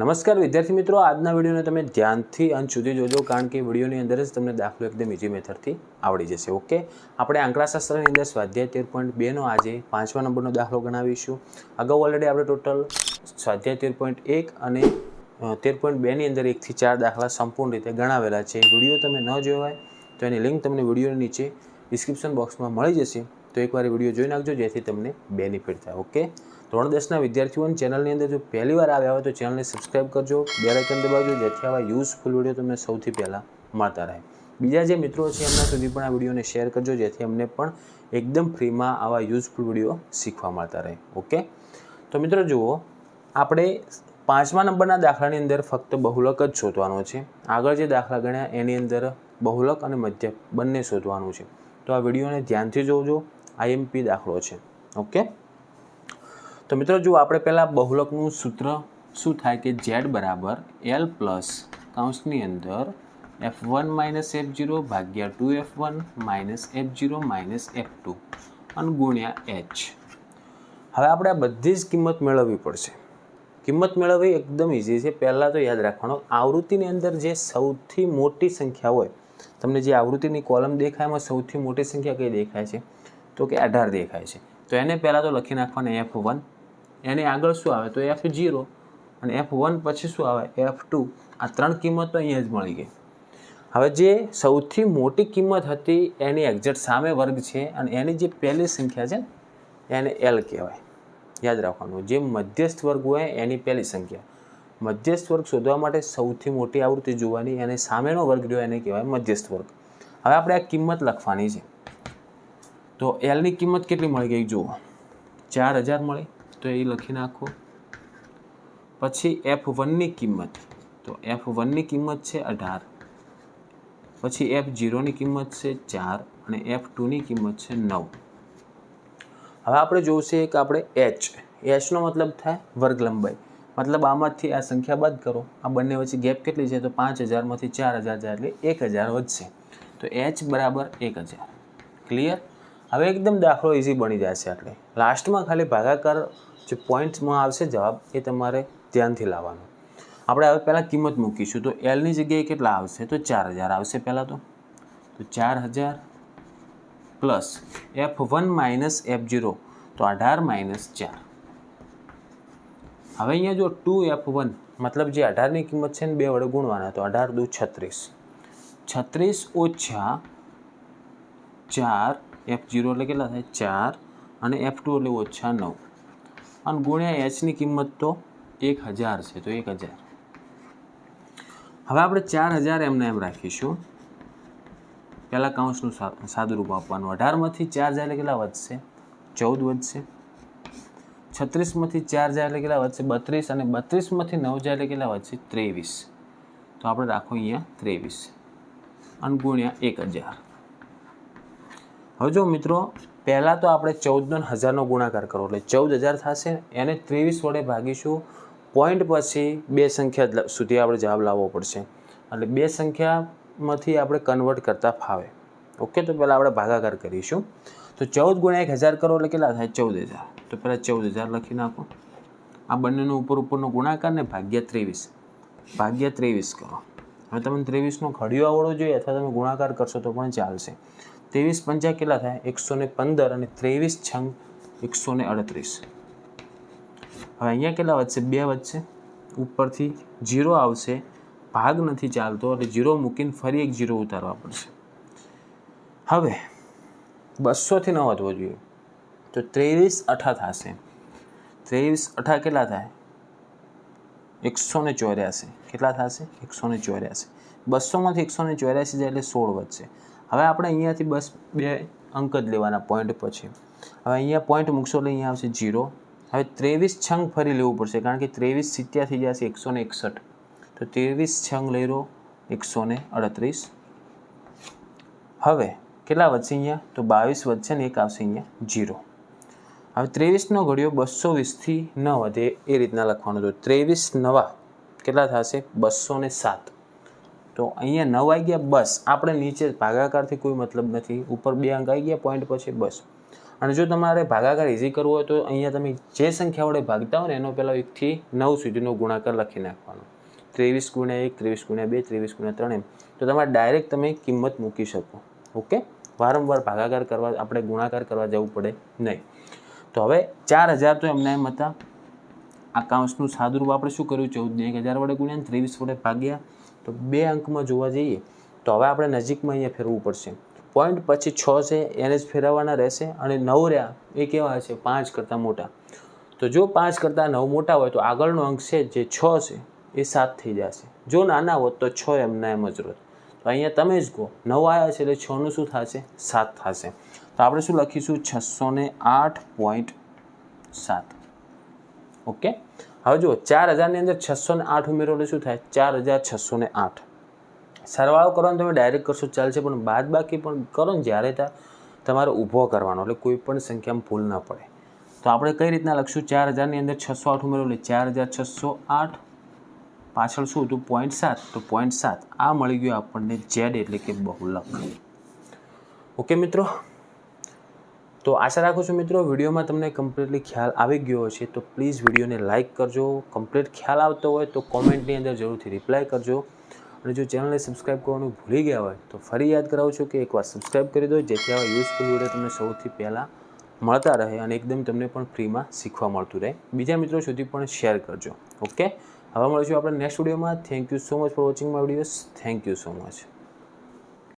નમસ્કાર વિદ્યાર્થી મિત્રો, આજના વિડીયોને તમે ધ્યાનથી અંત સુધી જોજો, કારણ કે વિડીયોની અંદર જ તમને દાખલો એકદમ ઇઝી મેથડથી આવડી જશે, ઓકે? આપણે આંકડાશાસ્ત્રની અંદર સ્વાધ્યાય તેર પોઈન્ટ બેનો આજે પાંચમા નંબરનો દાખલો ગણાવીશું. અગાઉ ઓલરેડી આપણે ટોટલ સ્વાધ્યાય તેર પોઈન્ટ એક અને તેર પોઈન્ટ બેની અંદર એકથી ચાર દાખલા સંપૂર્ણ રીતે ગણાવેલા છે. વીડિયો તમે ન જોવાય તો એની લિંક તમને વિડીયોની નીચે ડિસ્ક્રિપ્શન બોક્સમાં મળી જશે. તો એકવાર વીડિયો જોઈ નાખજો, જેથી તમને બેનિફિટ થાય ઓકે ધોરણ દસના વિદ્યાર્થીઓને ચેનલની અંદર જો પહેલી વાર આવ્યા હોય તો ચેનલને સબસ્ક્રાઈબ કરજો બેલાઇકન દબાવજો, જેથી આવા યુઝફુલ વીડિયો તમને સૌથી પહેલાં મળતા રહે. બીજા જે મિત્રો છે, એમના સુધી પણ આ વિડીયોને શેર કરજો, જેથી અમને પણ એકદમ ફ્રીમાં આવા યુઝફુલ વીડિયો શીખવા મળતા રહે ઓકે તો મિત્રો જુઓ, આપણે પાંચમા નંબરના દાખલાની અંદર ફક્ત બહુલક જ શોધવાનો છે. આગળ જે દાખલા ગણ્યા, એની અંદર બહુલક અને મધ્યક બંને શોધવાનું છે. તો આ વિડીયોને ધ્યાનથી જોજો આઈએમપી દાખલો છે. ઓકે? તો મિત્રો જો આપણે પહેલાં બહુલકનું સૂત્ર શું થાય કે ઝેડ બરાબર એલ પ્લસ કાઉન્સની અંદર F one minus F zero ભાગ્યા two F one minus F zero minus F two અને ગુણ્યા એચ. હવે આપણે આ બધી જ કિંમત મેળવવી પડશે. કિંમત મેળવવી એકદમ ઇઝી છે. પહેલાં તો યાદ રાખવાનો, આવૃત્તિની અંદર જે સૌથી મોટી સંખ્યા હોય, તમને જે આવૃત્તિની કોલમ દેખાય એમાં સૌથી મોટી સંખ્યા કઈ દેખાય છે? તો કે અઢાર દેખાય છે. તો એને પહેલાં તો લખી નાખવાના એફ વન એની આગળ શું આવે? તો એફ જીરો અને એફ વન પછી શું આવે? એફ ટુ આ ત્રણ કિંમત તો અહીંયા જ મળી ગઈ. હવે જે સૌથી મોટી કિંમત હતી, એની એક્ઝેક્ટ સામે વર્ગ છે અને એની જે પહેલી સંખ્યા છે એને એલ કહેવાય. યાદ રાખવાનું, જે મધ્યસ્થ વર્ગ હોય, એની પહેલી સંખ્યા. મધ્યસ્થ વર્ગ શોધવા માટે સૌથી મોટી આવૃત્તિ જોવાની અને સામેનો વર્ગ રહ્યો, એને કહેવાય મધ્યસ્થ વર્ગ. હવે આપણે આ કિંમત લખવાની છે. તો એલની કિંમત કેટલી મળી ગઈ જુઓ. ચાર હજાર મળી. તો એ લખી નાખો. પછી એફ વનની કિંમત. તો એફ વનની કિંમત છે અઢાર. પછી એફ જીરોની કિંમત છે ચાર અને એફ ટુની કિંમત છે નવ. હવે આપણે જોશે કે આપણે એચ એચનો મતલબ થાય વર્ગ લંબાઈ મતલબ આમાંથી આ સંખ્યા બાદ કરો. આ બંને વચ્ચે ગેપ કેટલી છે? તો પાંચ હજારમાંથી ચાર હજાર જાય એટલે એક હજાર વધશે. તો એચ બરાબર એક હજાર. ક્લિયર હવે એકદમ દાખલો ઇઝી બની જશે એટલે. લાસ્ટમાં ખાલી ભાગાકાર જે પોઈન્ટ્સમાં આવશે જવાબ એ તમારે ધ્યાનથી લાવવાનો. આપણે હવે પહેલાં કિંમત મૂકીશું. તો એલની જગ્યાએ કેટલા આવશે? તો ચાર હજાર આવશે પહેલાં તો. તો ચાર હજાર plus F one minus F zero તો અઢાર માઇનસ ચાર. હવે અહીંયા જો ટુ એફ વન મતલબ જે અઢારની કિંમત છે ને બે વડે ગુણવાના, તો અઢાર દુ છત્રીસ. છત્રીસ ઓછા ચાર એફ જીરો એટલે કેટલા થાય? ચાર. અને એફ ટુ એટલે ઓછા નવ. અને ગુણ્યા એચની કિંમત તો એક હજાર છે, તો એક હજાર. હવે આપણે ચાર હજાર એમને એમ રાખીશું. પહેલાં કાઉન્સનું સાદું રૂપ આપવાનું. અઢારમાંથી ચાર હજાર એટલે કેટલા વધશે? ચૌદ વધશે. છત્રીસમાંથી ચાર હજાર એટલે કેટલા વધશે? બત્રીસ. અને બત્રીસમાંથી નવ હજાર એટલે કેટલા વધશે? ત્રેવીસ. તો આપણે રાખો અહીંયા ત્રેવીસ. અને ગુણ્યા એક હજાર. હવે જો મિત્રો, પહેલાં તો આપણે ચૌદનો હજારનો ગુણાકાર કરો એટલે ચૌદ હજાર થશે, એને ત્રેવીસ વડે ભાગીશું. પોઈન્ટ પછી બે સંખ્યા સુધી આપણે જવાબ લાવવો પડશે. એટલે બે સંખ્યામાંથી આપણે કન્વર્ટ કરતાં ફાવે. ઓકે, તો પહેલાં આપણે ભાગાકાર કરીશું. તો ચૌદ ગુણ્યા એક હજાર કરો, એટલે કેટલા થાય? ચૌદ હજાર. તો પહેલાં ચૌદ હજાર લખી નાખો. આ બંનેનો ઉપર ઉપરનો ગુણાકાર ને ભાગ્યા ત્રેવીસ. ભાગ્યા ત્રેવીસ કરો. હવે તમે ત્રેવીસનો ઘડિયો આવડવો જોઈએ, અથવા તમે ગુણાકાર કરશો તો પણ ચાલશે. ત્રેવીસ પંચા કેટલા થાય? એકસો ને પંદર અને ત્રેવીસ છંગ એકસો ને અડત્રીસ. હવે અહીંયા કેટલા વધશે? બે વધશે. ઉપરથી જીરો આવશે. ભાગ નથી ચાલતો એટલે જીરો મૂકીને ફરી એક જીરો ઉતારવા પડશે. હવે બસોથી ન વધવો જોઈએ. તો ત્રેવીસ અઠા થશે. ત્રેવીસ અઠા કેટલા થાય? એકસો ને ચોર્યાસી. કેટલા થશે? એકસો ને ચોર્યાસી. બસોમાંથી એકસો ને ચોર્યાસી જાય એટલે સોળ વધશે. હવે આપણે અહીંયાથી બસ બે અંક જ લેવાના પોઈન્ટ પછી. હવે અહીંયા પોઈન્ટ મૂકશો એટલે અહીંયા આવશે જીરો હવે ત્રેવીસ છંગ ફરી લેવું પડશે, કારણ કે ત્રેવીસ સિત્યા થઈ જશે એકસો ને એકસઠ. તો ત્રેવીસ છંગ લઈ રહો એકસો ને અડત્રીસ. હવે કેટલા વધશે અહીંયા? તો બાવીસ વધશે ને એક આવશે અહીંયા જીરો હવે ત્રેવીસનો ઘડિયો બસો વીસથી ન વધે એ રીતના લખવાનું. તો ત્રેવીસ નવા કેટલા થશે? બસો ને સાત. તો અહીંયા નવ આવી ગયા બસ. આપણે નીચે ભાગાકારથી કોઈ મતલબ નથી. ઉપર બે અંક આવી ગયા પોઈન્ટ પછી બસ. અને જો તમારે ભાગાકાર ઇઝી કરવો હોય તો અહીંયા તમે જે સંખ્યા વડે ભાગતા હોય ને, એનો પહેલાં એકથી નવ સુધીનો ગુણાકાર લખી નાખવાનો. ત્રેવીસ ગુણ્યા એક, ત્રેવીસ ગુણ્યા બે, ત્રેવીસ ગુણ્યા ત્રણ એમ. તો તમારે ડાયરેક્ટ તમે કિંમત મૂકી શકો. ઓકે? વારંવાર ભાગાકાર કરવા, આપણે ગુણાકાર કરવા જવું પડે નહીં. તો હવે ચાર હજાર તો એમને એમ હતા. આ કાઉન્સનું સાદુરૂપ આપણે શું કર્યું? ચૌદ એક હજાર વડે ગુણ્યા ત્રેવીસ વડે ભાગ્યા. તો બે અંકમાં જોવા જઈએ, તો હવે આપણે નજીકમાં અહીંયા ફેરવું પડશે. પોઈન્ટ પછી છ છે, એને જ ફેરવવાના રહેશે અને નવ રહ્યા, એ કેવા છે પાંચ કરતાં મોટા. તો જો પાંચ કરતાં નવ મોટા હોય, તો આગળનો અંક છે, જે છ છે, એ સાત થઈ જશે. જો નાના હોત, તો છ એમના એમ જ રોત. તો અહીંયા તમે જ કહો, નવ આવ્યા છે એટલે છનું શું થશે? સાત થશે. તો આપણે શું લખીશું? છસો ને આઠ પોઈન્ટ સાત. ઓકે? હવે જો ચાર હજારની અંદર છસો ને આઠ ઉમેરો એટલે શું થાય? ચાર હજાર છસો ને આઠ. સરવાળો કરવાનો તમે ડાયરેક્ટ કરશો, ચાલશે, પણ બાદ બાકી પણ કરો ને જ્યારે ત્યાં તમારે ઊભો કરવાનો, એટલે કોઈ પણ સંખ્યામાં ભૂલ ન પડે. તો આપણે કઈ રીતના લખશું? ચાર હજારની અંદર છસો આઠ ઉમેરો, એટલે ચાર હજાર છસો આઠ. પાછળ શું હતું? પોઈન્ટ સાત. તો પોઈન્ટ સાત આ મળી ગયું આપણને જેડ એટલે કે બહુલક. ઓકે મિત્રો તો આશા રાખું છું મિત્રો, વિડીયોમાં તમને કમ્પ્લીટલી ખ્યાલ આવી ગયો હશે. તો પ્લીઝ વિડીયોને લાઇક કરજો. કમ્પ્લીટ ખ્યાલ આવતો હોય તો કોમેન્ટની અંદર જરૂરથી રિપ્લાય કરજો. અને જો ચેનલને સબસ્ક્રાઈબ કરવાનું ભૂલી ગયા હોય, તો ફરી યાદ કરાવું છું કે એકવાર સબસ્ક્રાઈબ કરી દો, જેથી આવા યુઝફુલ વીડિયો તમને સૌથી પહેલાં મળતા રહે અને એકદમ તમને પણ ફ્રીમાં શીખવા મળતું રહે. બીજા મિત્રો સુધી પણ શેર કરજો. ઓકે હવે મળીશું આપણે નેક્સ્ટ વિડીયોમાં thank you so much for watching my videos thank you so much